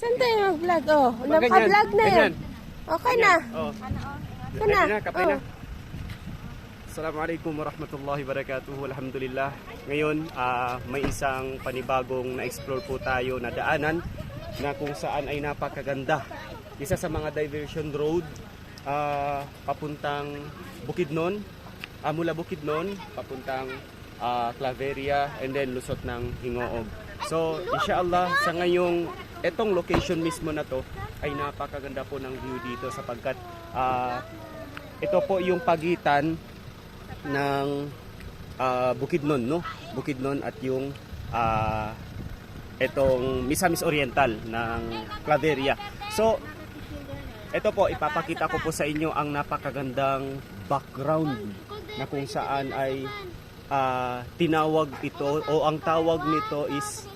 Saan tayo mag-vlog? Oh, naka-vlog na yan. ganyan. Okay na. Oh. Ito na. Ready na, kapay na. Oh. Assalamualaikum warahmatullahi wabarakatuh. Alhamdulillah. Ngayon, ah, may isang panibagong na-explore po tayo na daanan na kung saan ay napakaganda. Isa sa mga diversion road ah, papuntang Bukidnon, ah, mula Bukidnon papuntang ah, Claveria and then lusot ng Hingoog. So, inshallah sa ngayong etong location mismo na to ay napakaganda po ng view dito sapagkat ah, ito po yung pagitan ng ah, Bukidnon, no? Bukidnon at yung ah, itong Misamis Oriental ng Claveria. So, ito po, ipapakita ko po sa inyo ang napakagandang background na kung saan ay ah, tinawag ito o ang tawag nito is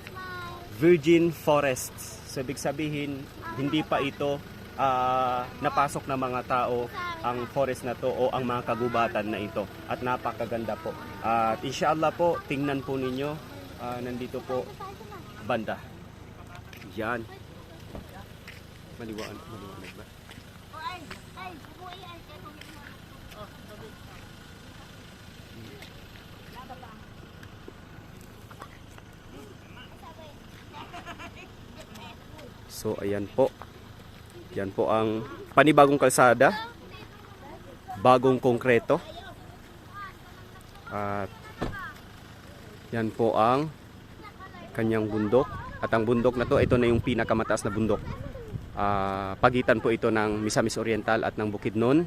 Virgin Forests. So, ibig sabihin, hindi pa ito ah, napasok ng mga tao ang forest na to o ang mga kagubatan na ito. At napakaganda po. At inshallah po, tingnan po ninyo, ah, nandito po banda. Yan. Maliwanag, maliwanag ba? So ayan po. Yan po ang panibagong kalsada. Bagong konkreto. At yan po ang kanyang bundok. At ang bundok na to, ito na yung pinakamataas na bundok. Ah, pagitan po ito ng Misamis Oriental at ng Bukidnon.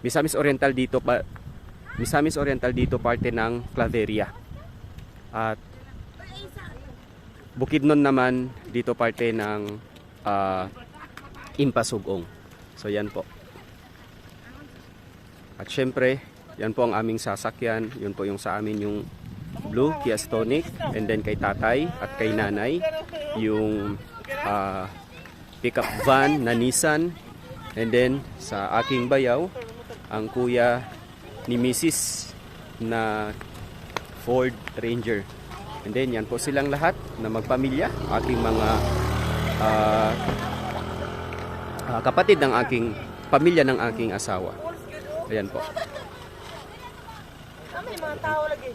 Misamis Oriental dito pa Misamis Oriental dito parte ng Claveria. At Bukidnon naman dito parte ng ah, Impasugong. So yan po. At syempre, yan po ang aming sasakyan. Yun po yung sa amin yung blue Kia Stonic and then kay tatay at kay nanay yung ah, pickup van na Nissan and then sa aking bayaw ang kuya ni Mrs. na Ford Ranger. And then yan po silang lahat na magpamilya, aking mga ah, ah, kapatid ng aking pamilya ng aking asawa. Ayan po. Ah, may mga tao lagi.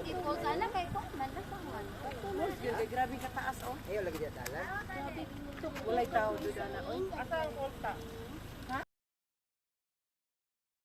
Ikaw sana kay ko, nalasangan. Grabe ka taas oh. Ayaw lagi dyan dalan. Walay tao doon na. Asa ang volta?